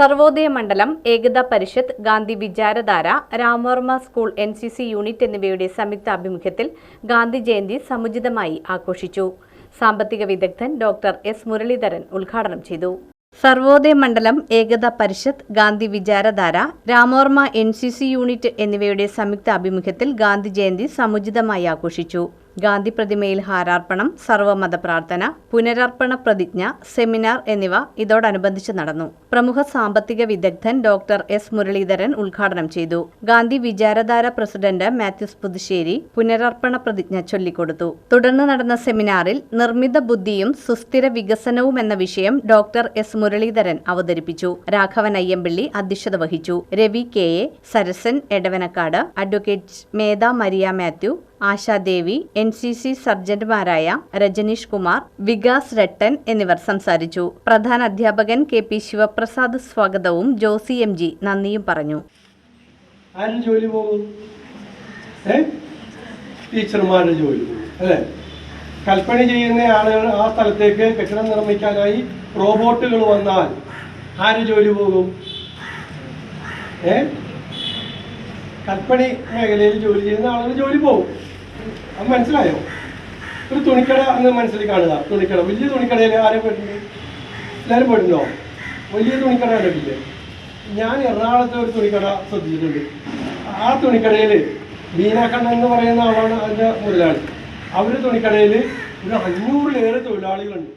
സർവോദയ മണ്ഡലം Ekatha Parishad Gandhi Vicharadhara Ramavarma school N C C unit എന്നിവയുടെ സംയുക്ത സംയുക്താഭിമുഖ്യത്തിൽ ഗാന്ധി ജയന്തി സമുചിതമായി ആഘോഷിച്ചു. സാമ്പത്തിക വിദഗ്ധൻ ഡോക്ടർ എസ്. മുരളീധരൻ ഉദ്ഘാടനം ചെയ്തു. Sarvodaya Mandalam Ekatha Parishad Gandhi Vicharadhara Ramavarma N C C unit എന്നിവയുടെ സംയുക്ത സംയുക്താഭിമുഖ്യത്തിൽ ഗാന്ധി ജയന്തി സമുചിതമായി ആഘോഷിച്ചു. ഗാന്ധി പ്രതിമയിൽ ഹാരാർപ്പണം സർവമത പ്രാർത്ഥന പുനരർപ്പണ പ്രതിജ്ഞ സെമിനാർ എന്നിവ ഇതോടനുബന്ധിച്ച് നടന്നു. പ്രമുഖ സാമ്പത്തിക വിദഗ്ധൻ ഡോക്ടർ എസ്. മുരളീധരൻ ഉദ്ഘാടനം ചെയ്തു. ഗാന്ധി വിചാരധാര പ്രസിഡന്റ് മാത്യൂസ് പുതുശ്ശേരി പുനരർപ്പണ പ്രതിജ്ഞ ചൊല്ലിക്കൊടുത്തു. തുടർന്ന് നടന്ന സെമിനാറിൽ നിർമ്മിത ബുദ്ധിയും സുസ്ഥിര വികസനവും എന്ന വിഷയം ഡോക്ടർ എസ്. മുരളീധരൻ അവതരിപ്പിച്ചു. രാഘവൻ അയ്യമ്പിള്ളി അധ്യക്ഷത വഹിച്ചു. Ravi K. A. Sarasan Edavanakkad advocate Medha Maria Mathew Ashadevi N C C സർജന്റുമാരായ Rajneesh Kumar Vikas Rattan എന്നിവർ സംസാരിച്ചു. പ്രധാന അധ്യാപകൻ കെ പി ശിവപ്രസാദ് സ്വാഗതവും ജോസി എം ജി നന്ദിയും പറഞ്ഞു. ജോലി പോകും? ടീച്ചർമാരുടെ ജോലി അല്ലേ? കൽപ്പണി ചെയ്യുന്ന ആളുകൾ ആ സ്ഥലത്തേക്ക് കെട്ടിടം നിർമ്മിക്കാനായി റോബോട്ടുകൾ വന്നാൽ ആര് ജോലി പോകും? ഏ? കൽപ്പണി മേഖലയിൽ ജോലി ചെയ്യുന്ന ആളുകൾ ജോലി പോകും. അത് മനസ്സിലായോ? ഒരു തുണിക്കട എന്ന് മനസ്സിൽ കാണുക. തുണിക്കട. വലിയ തുണിക്കടയിൽ ആരും പോയിട്ടുണ്ട് എല്ലാവരും പോയിട്ടുണ്ടോ വലിയ തുണിക്കട കണ്ടിട്ടില്ലേ? ഞാൻ എറണാകുളത്തെ ഒരു തുണിക്കട ശ്രദ്ധിച്ചിട്ടുണ്ട്. ആ തുണിക്കടയിൽ മീനാക്കണ്ണ എന്ന് പറയുന്ന ആളാണ് അതിന്റെ മുതലാളി. അവർ തുണിക്കടയിൽ ഒരു അഞ്ഞൂറിലേറെ തൊഴിലാളികളുണ്ട്.